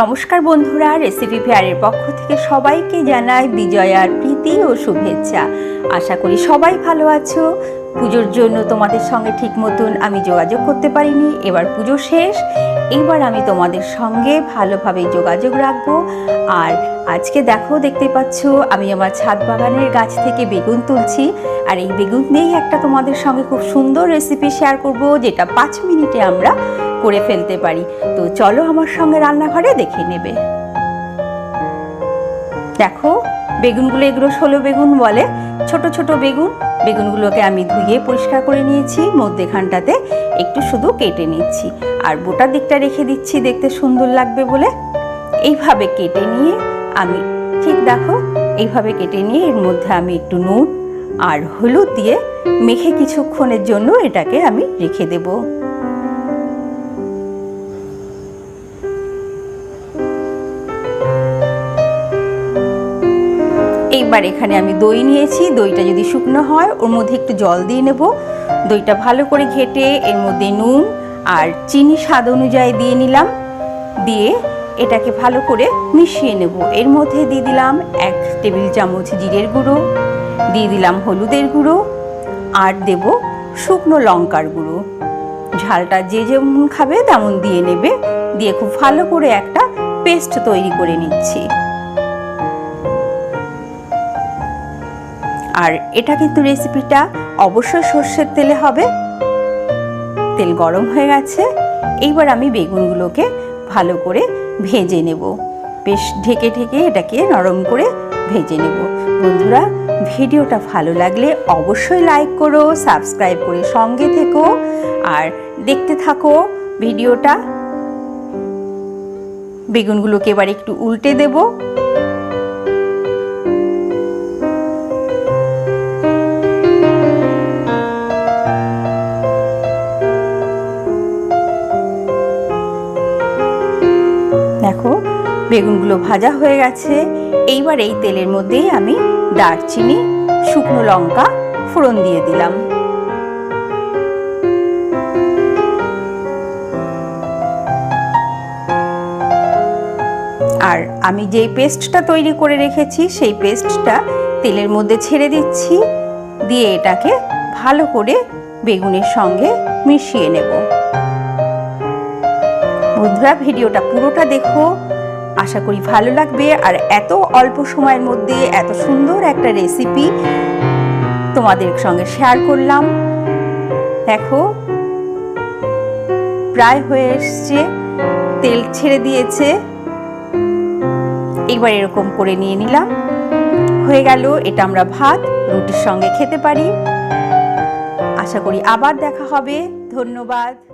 নমস্কার বন্ধুরা রেসিপি ফেয়ারের পক্ষ থেকে সবাইকে জানাই বিজয়ার প্রীতি ও শুভেচ্ছা। আশা করি সবাই ভালো আছো। পুজোর জন্য তোমাদের সঙ্গে ঠিক মতন আমি যোগাযোগ করতে পারিনি। এবার পুজো শেষ। এবার আমি তোমাদের সঙ্গে ভালোভাবে যোগাযোগ রাখব। আর আজকে দেখো, দেখতে পাচ্ছ, আমি আমার ছাদ বাগানের গাছ থেকে বেগুন তুলছি। আর এই বেগুন দিয়েই একটা তোমাদের সঙ্গে খুব সুন্দর রেসিপি শেয়ার করব, যেটা পাঁচ মিনিটে আমরা করে ফেলতে পারি। তো চলো আমার সঙ্গে রান্নাঘরে দেখে নেবে। দেখো, বেগুনগুলো এগুলো ষোলো বেগুন বলে। ছোট ছোট বেগুন, বেগুনগুলোকে আমি ধুয়ে পরিষ্কার করে নিয়েছি, মধ্যেখানটাতে একটু শুধু কেটে নিচ্ছি। আর বোটার দিকটা রেখে দিচ্ছি দেখতে সুন্দর লাগবে বলে। এইভাবে কেটে নিয়ে আমি, ঠিক দেখো, এইভাবে কেটে নিয়ে এর মধ্যে আমি একটু নুন আর হলুদ দিয়ে মেখে কিছুক্ষণের জন্য এটাকে আমি রেখে দেবো। এইবার এখানে আমি দই নিয়েছি। দইটা যদি শুকনো হয়, ওর মধ্যে একটু জল দিয়ে নেব। দইটা ভালো করে ঘেটে এর মধ্যে নুন আর চিনি স্বাদ অনুযায়ী দিয়ে নিলাম। দিয়ে এটাকে ভালো করে মিশিয়ে নেব। এর মধ্যে দিয়ে দিলাম এক টেবিল চামচ জিরের গুঁড়ো, দিয়ে দিলাম হলুদের গুঁড়ো আর দেব শুকনো লঙ্কার গুঁড়ো। ঝালটা যে যেমন খাবে তেমন দিয়ে নেবে। দিয়ে খুব ভালো করে একটা পেস্ট তৈরি করে নিচ্ছি। আর এটা কিন্তু রেসিপিটা অবশ্যই সর্ষের তেলে হবে। তেল গরম হয়ে গেছে। এইবার আমি বেগুনগুলোকে ভালো করে ভেজে নেব। বেশ ঢেকে ঢেকে এটাকে নরম করে ভেজে নেব। বন্ধুরা, ভিডিওটা ভালো লাগলে অবশ্যই লাইক করো, সাবস্ক্রাইব করে সঙ্গে থেকো আর দেখতে থাকো ভিডিওটা। বেগুনগুলোকে এবার একটু উল্টে দেবো। বেগুনগুলো ভাজা হয়ে গেছে। এইবার এই তেলের মধ্যেই আমি দারচিনি, শুকনো লঙ্কা ফোড়ন দিয়ে দিলাম। আর আমি যেই পেস্টটা তৈরি করে রেখেছি, সেই পেস্টটা তেলের মধ্যে ছেড়ে দিচ্ছি। দিয়ে এটাকে ভালো করে বেগুনের সঙ্গে মিশিয়ে নেব। বন্ধুরা, ভিডিওটা পুরোটা দেখো। আশা করি ভালো লাগবে। আর এত অল্প সময়ের মধ্যে এত সুন্দর একটা রেসিপি তোমাদের সঙ্গে শেয়ার করলাম। দেখো, প্রায় হয়ে এসছে, তেল ছেড়ে দিয়েছে। এবার এরকম করে নিয়ে নিলাম। হয়ে গেল, এটা আমরা ভাত, রুটির সঙ্গে খেতে পারি। আশা করি আবার দেখা হবে। ধন্যবাদ।